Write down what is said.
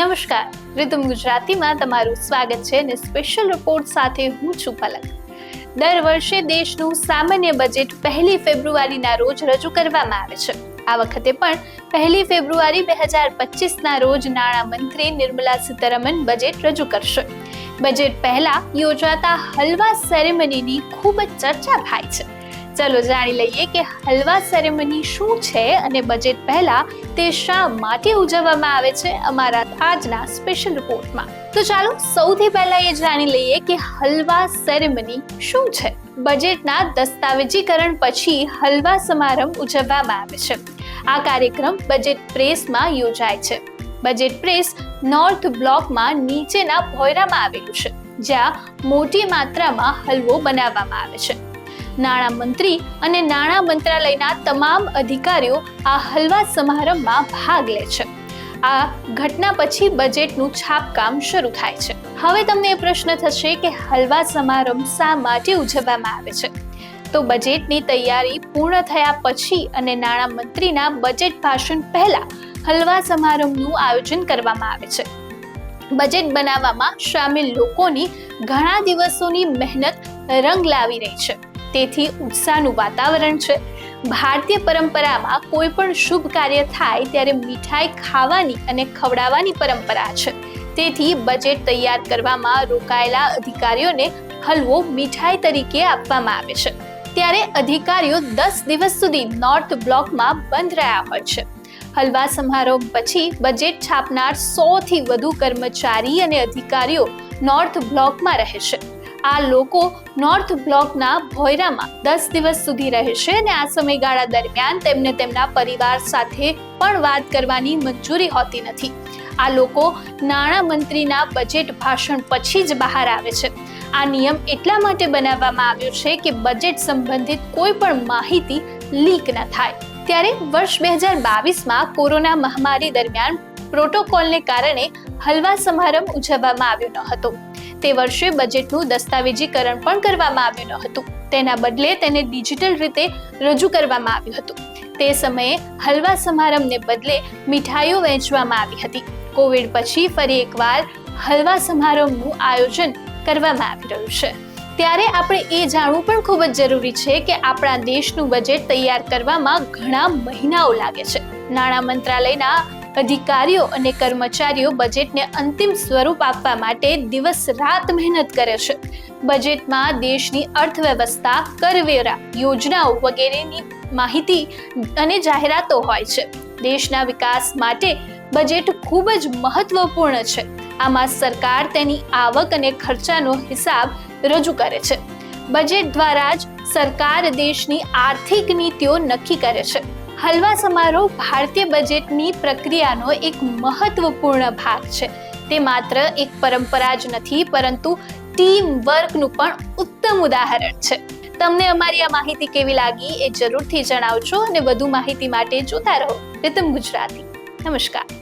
નમસ્કાર. રિધમ ગુજરાતીમાં તમારું સ્વાગત છે અને સ્પેશિયલ રિપોર્ટ સાથે હું છું પલક. દર વર્ષે દેશનું સામાન્ય બજેટ પહેલી ફેબ્રુઆરીના રોજ રજૂ કરવામાં આવે છે. આ વખતે પણ પહેલી ફેબ્રુઆરી બે હજાર પચીસના રોજ નાણાં મંત્રી નિર્મલા સીતારમન બજેટ રજૂ કરશે. બજેટ પહેલા યોજાતા હલવા સેરેમનીની ખૂબ જ ચર્ચા થાય છે. ચલો જાણી લઈએ કે હલવા સેરેમની શું છે અને બજેટ પહેલા તે શા માટે ઉજવવામાં આવે છે અમારા આજના સ્પેશિયલ રિપોર્ટમાં તો ચાલો સૌથી પહેલા એ જાણી લઈએ કે હલવા સેરેમની શું છે. બજેટના દસ્તાવેજીકરણ પછી હલવા સમારંભ ઉજવવામાં આવે છે. આ કાર્યક્રમ બજેટ પ્રેસમાં યોજાય છે. બજેટ પ્રેસ નોર્થ બ્લોકમાં નીચેના ભોયરામાં આવેલું છે, જ્યાં મોટી માત્રામાં હલવો બનાવવામાં આવે છે. નાણાં મંત્રી અને નાણાં મંત્રાલયના તમામ અધિકારીઓ આ હલવા સમારંભમાં ભાગ લે છે. આ ઘટના પછી બજેટનું છાપકામ શરૂ થાય છે. હવે તમને એ પ્રશ્ન થશે કે હલવા સમારંભ શા માટે ઉજવવામાં આવે છે? તો બજેટની તૈયારી પૂર્ણ થયા પછી અને નાણાં મંત્રીના બજેટ ભાષણ પહેલા હલવા સમારંભનું આયોજન કરવામાં આવે છે. બજેટ બનાવવામાં સામેલ લોકોની ઘણા દિવસોની મહેનત રંગ લાવી રહી છે. તેથી ઉત્સાહનું વાતાવરણ છે. ભારતીય પરંપરામાં કોઈ પણ શુભ કાર્ય થાય ત્યારે મીઠાઈ ખાવાની અને ખવડાવવાની પરંપરા છે. તેથી બજેટ તૈયાર કરવામાં રોકાયેલા અધિકારીઓને હલવો મીઠાઈ તરીકે આપવામાં આવે છે. ત્યારે અધિકારીઓ દસ દિવસ સુધી નોર્થ બ્લોકમાં બંધ રહ્યા હોય છે. હલવા સમારોહ પછી બજેટ છાપનાર સોથી વધુ કર્મચારી અને અધિકારીઓ નોર્થ બ્લોકમાં રહેશે આ લોકો નોર્થ બ્લોકના ભોયરામાં દસ દિવસ સુધી રહેશે અને આ સમયગાળા દરમિયાન તેમને તેમના પરિવાર સાથે પણ વાત કરવાની મંજૂરી હોતી નથી. આ લોકો નાણાં મંત્રીના બજેટ ભાષણ પછી જ બહાર આવે છે. આ નિયમ એટલા માટે બનાવવામાં આવ્યો છે કે બજેટ સંબંધિત કોઈ પણ માહિતી લીક ન થાય. ત્યારે વર્ષ બે હજાર બાવીસમાં કોરોના મહામારી દરમિયાન પ્રોટોકોલને કારણે હલવા સમારંભ ઉજવવામાં આવ્યો ન હતો. તે વર્ષે બજેટનું દસ્તાવેજીકરણ પણ કરવામાં આવ્યું ન હતું. તેના બદલે તેને ડિજિટલ રીતે રજૂ કરવામાં આવ્યું હતું. તે સમયે હલવા સમારંભને બદલે મીઠાઈઓ વહેંચવામાં આવી હતી. કોવિડ પછી ફરી એકવાર હલવા સમારંભનું આયોજન કરવામાં આવી રહ્યું છે. ત્યારે આપણે એ જાણવું પણ ખૂબ જ જરૂરી છે કે આપણા દેશનું બજેટ તૈયાર કરવામાં ઘણા મહિનાઓ લાગે છે. નાણાં મંત્રાલયના અધિકારીઓ અને કર્મચારીઓ બજેટને અંતિમ સ્વરૂપ આપવા માટે દિવસ રાત મહેનત કરે છે. બજેટમાં દેશની અર્થવ્યવસ્થા, કરવેરા, યોજનાઓ વગેરેની માહિતી અને જાહેરાતો હોય છે. દેશના વિકાસ માટે બજેટ ખૂબ જ મહત્વપૂર્ણ છે. આમાં સરકાર તેની આવક અને ખર્ચાનો હિસાબ રજૂ કરે છે. બજેટ દ્વારા જ સરકાર દેશની આર્થિક નીતિઓ નક્કી કરે છે. હલવા સમારોહ ભારતીય બજેટની પ્રક્રિયાનો એક મહત્વપૂર્ણ ભાગ છે. તે માત્ર એક પરંપરા જ નથી, પરંતુ ટીમ વર્કનું પણ ઉત્તમ ઉદાહરણ છે. તમને અમારી આ માહિતી કેવી લાગી એ જરૂરથી જણાવજો અને વધુ માહિતી માટે જોતા રહો. રીતમ ગુજરાતી. નમસ્કાર.